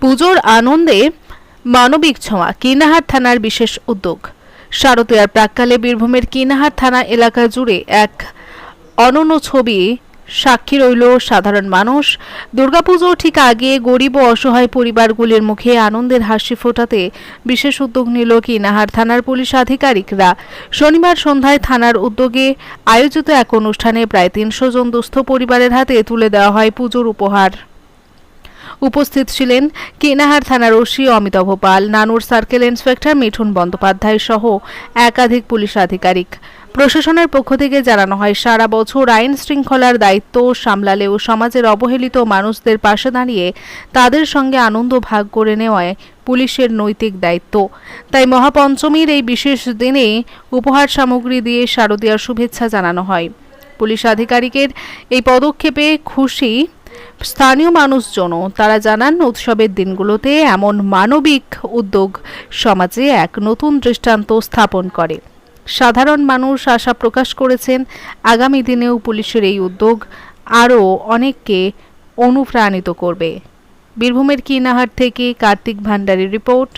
পুজোর আনন্দে মানবিক ছোঁয়া কিনাহার থানার বিশেষ উদ্যোগ। শারদীয়ার প্রাককালে বীরভূমের কিনাহার থানা এলাকা জুড়ে এক অনন্য ছবি সাক্ষী রইল সাধারণ মানুষ। দুর্গাপুজো ঠিক আগে গরিব ও অসহায় পরিবারগুলির মুখে আনন্দের হাসি ফোটাতে বিশেষ উদ্যোগ নিল কিনাহার থানার পুলিশ আধিকারিকরা। শনিবার সন্ধ্যায় থানার উদ্যোগে আয়োজিত এক অনুষ্ঠানে প্রায় তিনশো জন দুস্থ পরিবারের হাতে তুলে দেওয়া হয় পুজোর উপহার। উপস্থিত ছিলেন কেনাহার থানার ওসি অমিতাভ পাল নানুর সার্কেল ইন্সপেক্টর মিঠুন বন্দ্যোপাধ্যায় সহ একাধিক পুলিশ আধিকারিক। প্রশাসনের পক্ষ থেকে জানানো হয়, সারা বছর আইন শৃঙ্খলার দায়িত্ব সামলালেও সমাজের অবহেলিত মানুষদের পাশে দাঁড়িয়ে তাদের সঙ্গে আনন্দ ভাগ করে নেওয়ায় পুলিশের নৈতিক দায়িত্ব। তাই মহাপঞ্চমীর এই বিশেষ দিনে উপহার সামগ্রী দিয়ে শারদীয়ার শুভেচ্ছা জানানো হয়। পুলিশ আধিকারিকের এই পদক্ষেপে খুশি স্থানীয় মানুষজনও তারা জানান, উৎসবের দিনগুলোতে এমন মানবিক উদ্যোগ সমাজে এক নতুন দৃষ্টান্ত স্থাপন করে। সাধারণ মানুষ আশা প্রকাশ করেছেন, আগামী দিনেও পুলিশের এই উদ্যোগ আরও অনেককে অনুপ্রাণিত করবে। বীরভূমের কিনাহার থেকে কার্তিক ভান্ডারের report,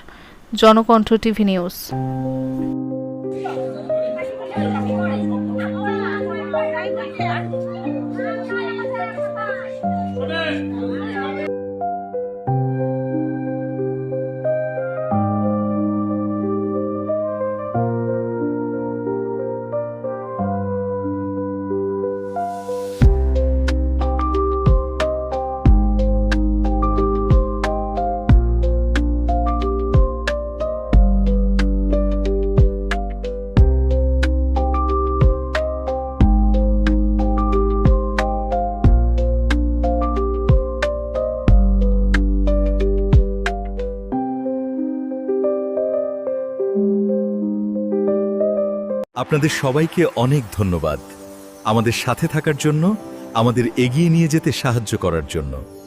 Janakantha TV news. Amen. আপনাদের সবাইকে অনেক ধন্যবাদ। আমাদের সাথে থাকার জন্য, আমাদের এগিয়ে নিয়ে যেতে সাহায্য করার জন্য।